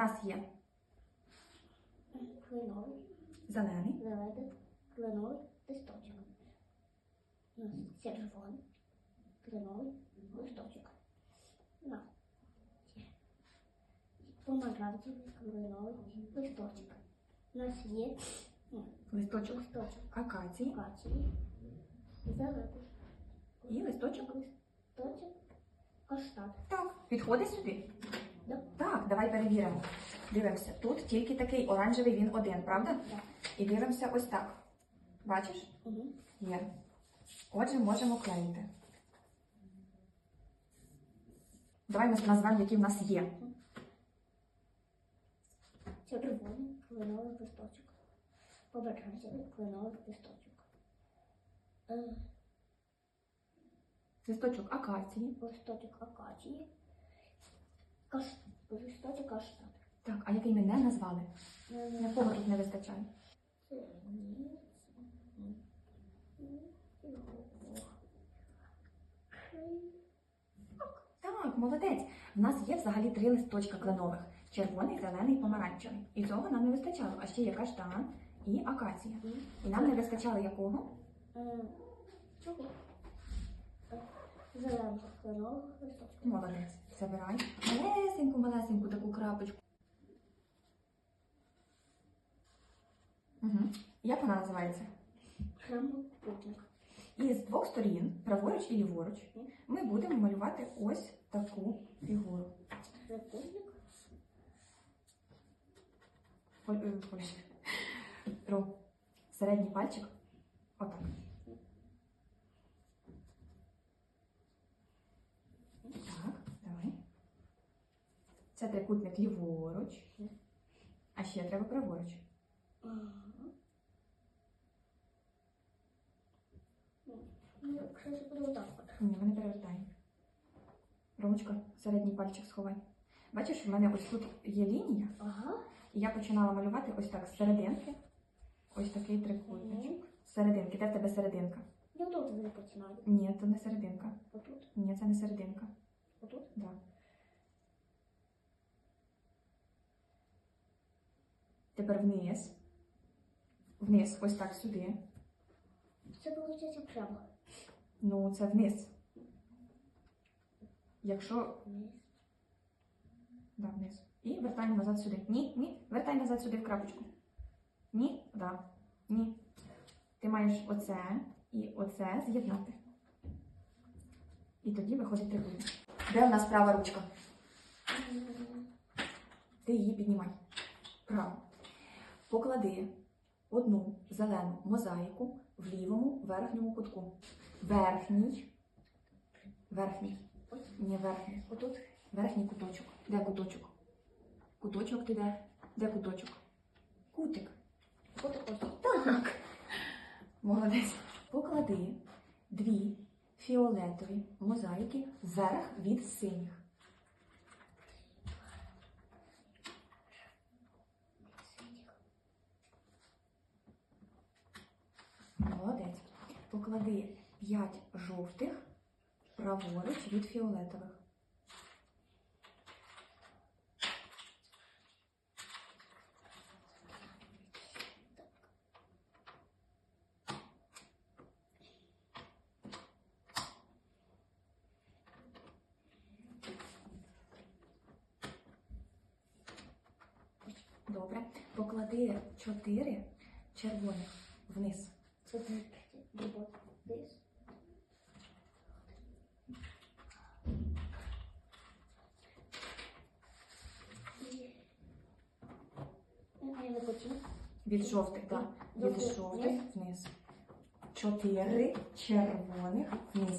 нас є Кленовий, зелений, зелений, кленовий листочок. У нас червоний, кленовий листочок. На. Помаранчевий, кленовий листочок. У нас є ну, листочок листочок акації акації, зелений. і листочок. Листочок каштан. Так, підходить сюди. Да. Так, давай перевіримо. Дивимося. Тут тільки такий оранжевий він один, правда? Так. І дивимося ось так. Бачиш? Угу. Є. Отже, можемо клеїти. Давай ми назвемо, які в нас є. Червоний кленовий листочок. Помаранчевий кленовий листочок. Е, Листочок акації. листочок акації, каш... Так, а який ми не назвали? Якого тут не вистачає? Так, молодець. В нас є взагалі три листочка кленових: червоний, зелений, помаранчевий. І цього нам не вистачало. А ще є каштан і акація. І нам не вистачало якого? Чого? Зеленого кленового листочка. Молодець. Забирай. Малесеньку, малесеньку таку крапочку. Угу. Як вона називається? Прямокутник. І з двох сторін, праворуч і ліворуч, ми будемо малювати ось таку фігуру. Ой. Ру. Середній пальчик. Отак. Так, давай. Це трикутник ліворуч. А ще треба праворуч. Ага. Ну, якщо це буде отак от. Ні, ми не перевертаємо. Ромочка, середній пальчик сховай. Бачиш, в мене ось тут є лінія, Ага. і я починала малювати ось так з серединки. Ось такий трикутничок. З серединки. Де в тебе серединка? Я тут не починаю. Ні, це не серединка. Отут, Ні, це не серединка. отут. Да. Тепер вниз. Вниз, ось так сюди. Це виходить прямо. Ну, це вниз. Якщо. Да, вниз. І вертаємо назад сюди. Ні, ні. Вертай назад сюди в крапочку. Ні, да. Ні. Ти маєш оце і оце з'єднати. І тоді виходить трикутник. Де в нас права ручка? Ти її піднімай. Право. Поклади одну зелену мозаїку в лівому верхньому кутку. Верхній. Верхній. Ні, верхній. Отут. Верхній куточок. Де куточок? Куточок ти де? Де куточок? Кутик. Отут ось. Так. Молодець. Поклади дві фіолетові мозаїки вверх від синіх. Молодець. Поклади п'ять жовтих праворуч від фіолетових. Добре. Поклади чотири червоних вниз. Це тут. Дубок. Десь. І- Я не хочу. Від жовтих, так. Від Жовтих вниз. Чотири червоних вниз.